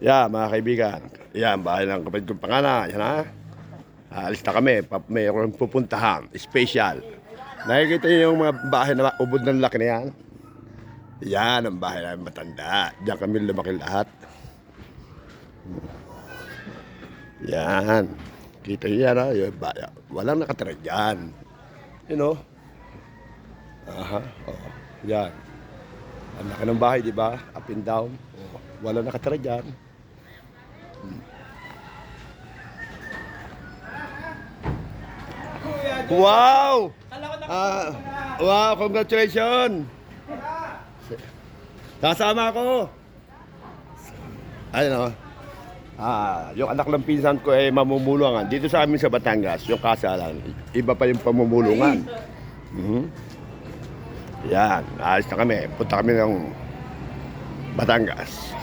Yan, mga kaibigan. Yan, bahay ng kapatid kong pangana. Yan ha. Aalis na kami. Pa- Mayroon pupuntahan. Special. Nakikita niyo yung mga bahay na ubod ng laki na yan? Yan ang bahay namin matanda. Diyan kami lumaki lahat. Yan. Kita niyo yan ha. Yung bahay. Walang nakatira dyan. You know? Aha. Oh. Yan. Ang laki ng bahay, di ba? Up and down. Oh. Wala nakatira dyan. Wow! Ah, wow, congratulations! Kasama ako. Ayun oh. Ah, yung anak ng pinsan ko ay mamumulungan. Dito sa amin sa Batangas, yung kasalan, iba pa yung pamumulungan. Mhm. Yan, ayos na kami. Punta kami ng Batangas.